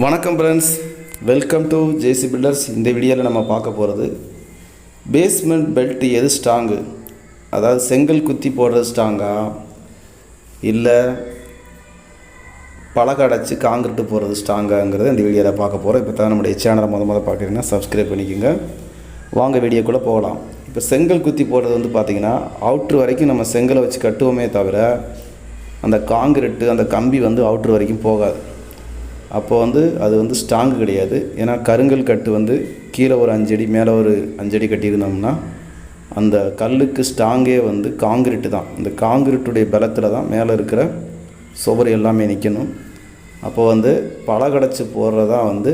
வணக்கம் friends welcome to JC Builders இந்த வீடியோவில் நம்ம பார்க்க போகிறது பேஸ்மெண்ட் பெல்ட் எது ஸ்ட்ராங்கு அதாவது செங்கல் குத்தி போடுறது ஸ்ட்ராங்கா இல்லை பலகை அடைச்சி காங்கிரட்டு போடுறது ஸ்ட்ராங்காங்கிறத இந்த வீடியோவில் பார்க்க போகிறோம் இப்போ தான் நம்முடைய சேனலை முத முத பார்க்குறீங்கன்னா சப்ஸ்கிரைப் பண்ணிக்கோங்க. வாங்க வீடியோக்குள்ளே போகலாம். இப்போ செங்கல் குத்தி போடுறது வந்து பார்த்திங்கன்னா அவுட்ரு வரைக்கும் நம்ம செங்கலை வச்சு கட்டுவோமே தவிர அந்த காங்கிரட்டு அந்த கம்பி வந்து அவுட்ரு வரைக்கும் போகாது. அப்போ வந்து அது வந்து ஸ்ட்ராங்கு கிடையாது. ஏன்னா கருங்கல் கட்டு வந்து கீழே ஒரு அஞ்சடி மேலே ஒரு அஞ்சடி கட்டியிருந்தோம்னா அந்த கல்லுக்கு ஸ்ட்ராங்கே வந்து காங்கிரீட்டு தான். இந்த காங்கிரீட்டுடைய பலத்தில் தான் மேலே இருக்கிற சுவர் எல்லாமே நிற்கணும் அப்போ வந்து பலகடைச்சி போடுறதா வந்து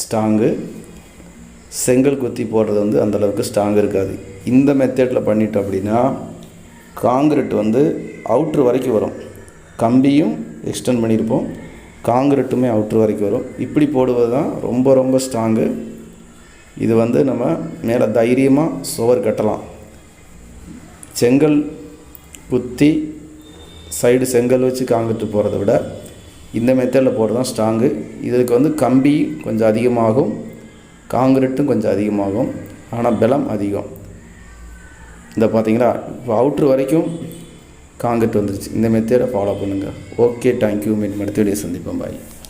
ஸ்ட்ராங்கு செங்கல் குத்தி போடுறது வந்து அந்தளவுக்கு ஸ்ட்ராங் இருக்காது. இந்த மெத்தேடில் பண்ணிட்டோம் அப்படின்னா காங்கிரீட் வந்து அவுட்ரு வரைக்கும் வரும். கம்பியும் எக்ஸ்டெண்ட் பண்ணியிருப்போம். காங்கிரட்டுமே அவுட்ரு வரைக்கும் வரும். இப்படி போடுவது தான் ரொம்ப ரொம்ப ஸ்ட்ராங்கு இது வந்து நம்ம மேலே தைரியமாக சுவர் கட்டலாம். செங்கல் குத்தி சைடு செங்கல் வச்சு காங்கிரட்டு போகிறத விட இந்த மெத்தடில் போடுறது தான் ஸ்ட்ராங்கு இதுக்கு வந்து கம்பி கொஞ்சம் அதிகமாகும். காங்கிரட்டும் கொஞ்சம் அதிகமாகும். ஆனால் பலம் அதிகம். இந்த பார்த்திங்களா இப்போ அவுட்ரு வரைக்கும் காங்கிட்டு வந்துருச்சு. இந்த மெத்தேடை ஃபாலோ பண்ணுங்கள் ஓகே தேங்க்யூ மீண்டும் அடுத்த வீடியோ சந்திப்போம். பாய்